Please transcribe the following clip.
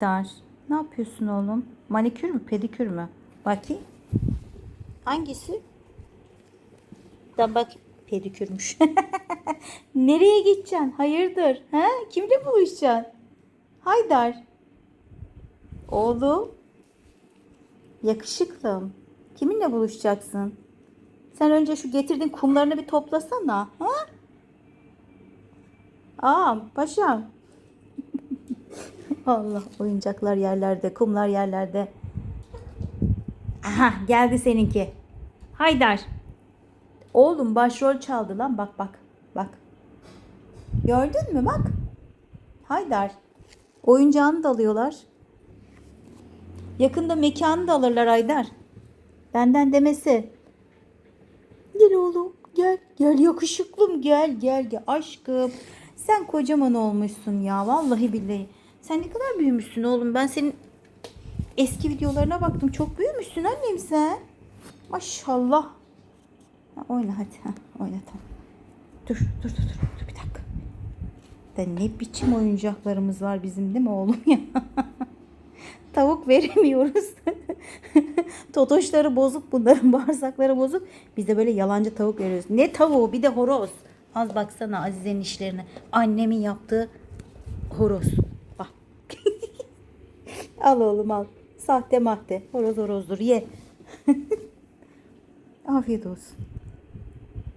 Dar. Ne yapıyorsun oğlum? Manikür mü, pedikür mü? Bakayım. Hangisi? Da bak pedikürmüş. Nereye gideceksin? Hayırdır? Ha? Kimle buluşacaksın? Haydar. Oğlum. Yakışıklım. Kiminle buluşacaksın? Sen önce şu getirdiğin kumlarını bir toplasana. Ha? Aa paşam. Allah oyuncaklar yerlerde, kumlar yerlerde. Aha geldi seninki. Haydar. Oğlum başrol çaldı lan bak bak bak. Gördün mü bak. Haydar. Oyuncağını da alıyorlar. Yakında mekanı da alırlar Haydar. Benden demesi. Gel oğlum gel gel yakışıklım gel gel gel aşkım. Sen kocaman olmuşsun ya vallahi billahi. Sen ne kadar büyümüşsün oğlum. Ben senin eski videolarına baktım. Çok büyümüşsün annem sen. Maşallah. Ha, oyna hadi. Ha, oyna tamam. Dur dur dur dur. Dur bir dakika. Da ne biçim oyuncaklarımız var bizim değil mi oğlum ya? Tavuk veremiyoruz. Totoşları bozuk bunların bağırsakları bozuk. Biz de böyle yalancı tavuk veriyoruz. Ne tavuğu bir de horoz. Az baksana Azize'nin işlerine. Annemin yaptığı horoz. Bak. al oğlum al. Sahte mahte. Horoz horozdur ye. Afiyet olsun.